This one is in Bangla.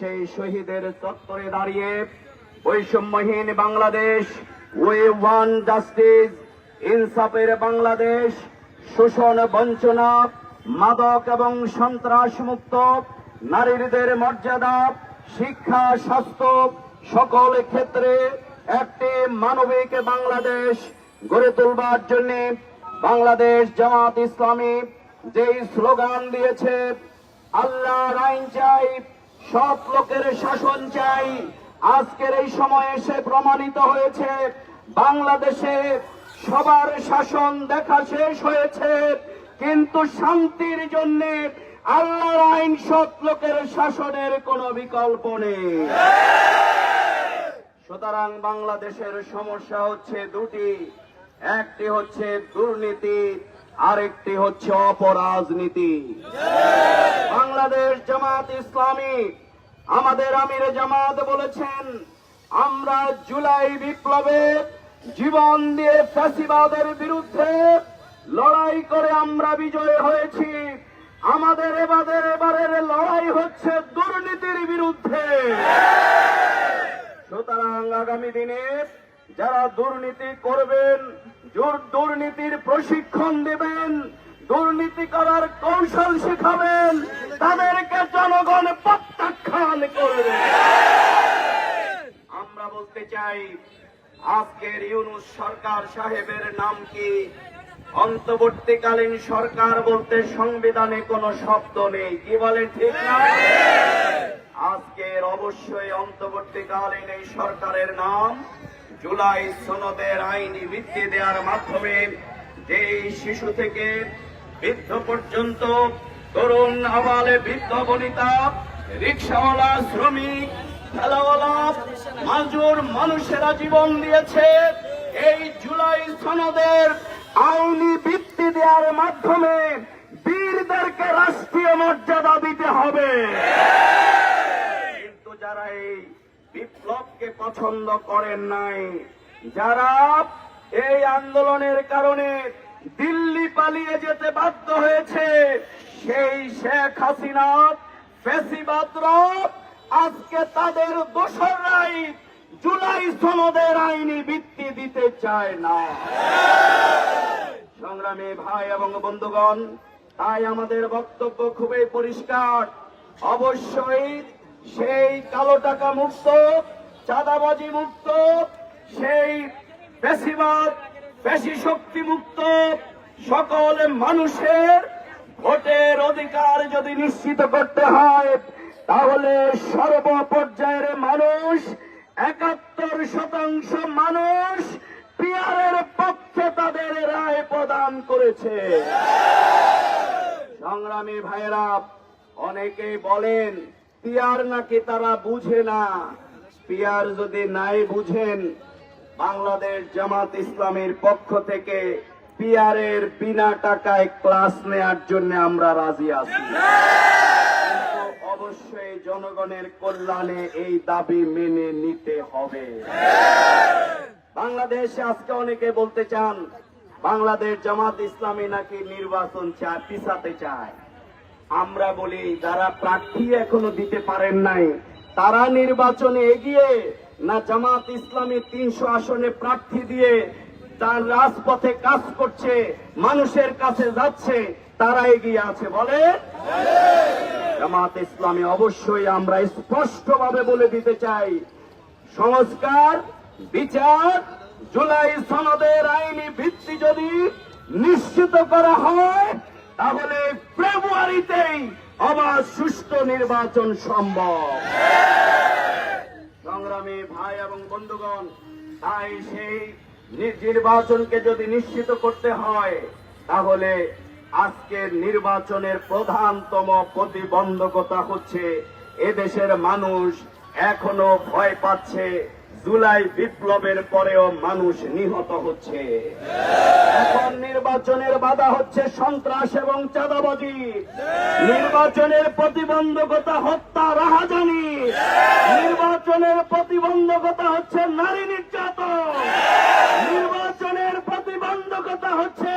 সেই শহীদের চত্বরে দাঁড়িয়ে বৈষম্যহীন বাংলাদেশ ওয়ে ওয়ান জাস্টিস ইনসাফের বাংলাদেশ, শোষণ, বঞ্চনা, মাদক এবং সন্ত্রাস মুক্ত নারীদের মর্যাদা, শিক্ষা, স্বাস্থ্য সকল ক্ষেত্রে একটি মানবিক বাংলাদেশ গড়ে তুলবার জন্য বাংলাদেশ জামাত ইসলামী যেই স্লোগান দিয়েছে আল্লাহ আইন চাই সব লোকের শাসন চাই। আজকের এই সময়ে এসে প্রমাণিত হয়েছে, বাংলাদেশে সবার শাসন দেখা শেষ হয়েছে, কিন্তু শান্তির জন্য আল্লাহর আইন সৎ লোকের শাসনের কোনো বিকল্প নেই। সুতরাং বাংলাদেশের সমস্যা হচ্ছে দুটি, একটি হচ্ছে দুর্নীতি, আরেকটি হচ্ছে অপরাজনীতি। বাংলাদেশ জামাত ইসলামী, আমাদের আমির জামাত বলেছেন, আমরা জুলাই বিপ্লবে জীবন দিয়ে ফ্যাসিবাদের বিরুদ্ধে লড়াই করে আমরা বিজয় হয়েছি। আমাদের এবারের এবারের লড়াই হচ্ছে দুর্নীতির বিরুদ্ধে। সুতরাং আগামী দিনে যারা দুর্নীতি করবেন দুর্নীতির প্রশিক্ষণ দেবেন দুর্নীতি করার কৌশল শেখাবেন, তাদেরকে জনগণ প্রত্যাখ্যান করবে। আমরা বলতে চাই, আজকের ইউনুস সরকার সাহেবের নাম কি? অন্তর্বর্তীকালীন সরকার বলতে সংবিধানে কোনো শব্দ নেই, কি বলেন ঠিক না? আজকের অবশ্যই অন্তর্বর্তীকালীন এই সরকারের নাম, জুলাই সনদের আইনি ভিত্তি দেওয়ার মাধ্যমে যেই শিশু থেকে বৃদ্ধ পর্যন্ত তরুণ আবালে বৃদ্ধ বনিতা, রিক্সাওয়ালা, শ্রমিক ঠেলাওয়ালা মাজুর মানুষেরা জীবন দিয়েছে। এই জুলাই সনদের আইনি ভিত্তি দেওয়ার মাধ্যমে বীরদেরকে রাষ্ট্রীয় মর্যাদা দিতে হবে। কিন্তু যারা এই বিপ্লবকে পছন্দ করেন নাই, যারা এই আন্দোলনের কারণে দিল্লি পালিয়ে যেতে বাধ্য হয়েছে সেই শেখ হাসিনা ফেসিবাদরা আজকে তাদের দোসররাই জুলাই সনদের আইনি ভিত্তি দিতে চায় না। সংগ্রামী ভাই এবং বন্ধুগণ, তাই আমাদের বক্তব্য খুবই পরিষ্কার। অবশ্যই সেই কালো টাকা মুক্ত, চাঁদাবাজি মুক্ত, সেই বেশিবাদ বেশি শক্তি মুক্ত সকল মানুষের ভোটের অধিকার যদি নিশ্চিত করতে হয়, তাহলে সর্বপর্যায়ের মানুষ, একাত্তর শতাংশ মানুষ পিয়ারের পক্ষে তাদের রায় প্রদান করেছে। সংগ্রামী ভাইরা অনেকেই বলেন, পিয়ার নাকি তারা বুঝে না। পিয়ার যদি নাই বুঝেন বাংলাদেশ জামাত ইসলামের পক্ষ থেকে পিয়ারের বিনা টাকায় ক্লাস নেয়ার জন্য আমরা রাজি আছি। অবশ্যই জনগণের কল্যাণে এই দাবি মেনে নিতে হবে। বাংলাদেশে আজকে অনেকে বলতে চান, বাংলাদেশ জামাত ইসলামী নাকি নির্বাচন চায় পিছাতে চায়। আমরা বলি, যারা প্রার্থী এখনও দিতে পারেন নাই, তারা নির্বাচনে এগিয়ে না জামাত ইসলামী তিনশো আসনে প্রার্থী দিয়ে তার রাজপথে কাজ করছে, মানুষের কাছে যাচ্ছে, তারা এগিয়ে আছে, বলে? জামাত ইসলামী অবশ্যই আমরা স্পষ্টভাবে বলে দিতে চাই, সংস্কার, বিচার, জুলাই সনদের আইনি ভিত্তি যদি নিশ্চিত করা হয়, তাহলে ফেব্রুয়ারিতেই অবাধ সুষ্ঠু নির্বাচন সম্ভব। সংগ্রামী ভাই এবং বন্ধুগণ, তাই সেই নির্বাচনকে যদি নিশ্চিত করতে হয়, তাহলে আজকের নির্বাচনের প্রধানতম প্রতিবন্ধকতা হচ্ছে, এদেশের মানুষ এখনও ভয় পাচ্ছে, জুলাই বিপ্লবের পরেও মানুষ নিহত হচ্ছে। এখন নির্বাচনের বাধা হচ্ছে সন্ত্রাস এবং চাঁদাবাজি। নির্বাচনের প্রতিবন্ধকতা হত্যা, রাহাজানি। নির্বাচনের প্রতিবন্ধকতা হচ্ছে নারী নির্যাতন। নির্বাচনের প্রতিবন্ধকতা হচ্ছে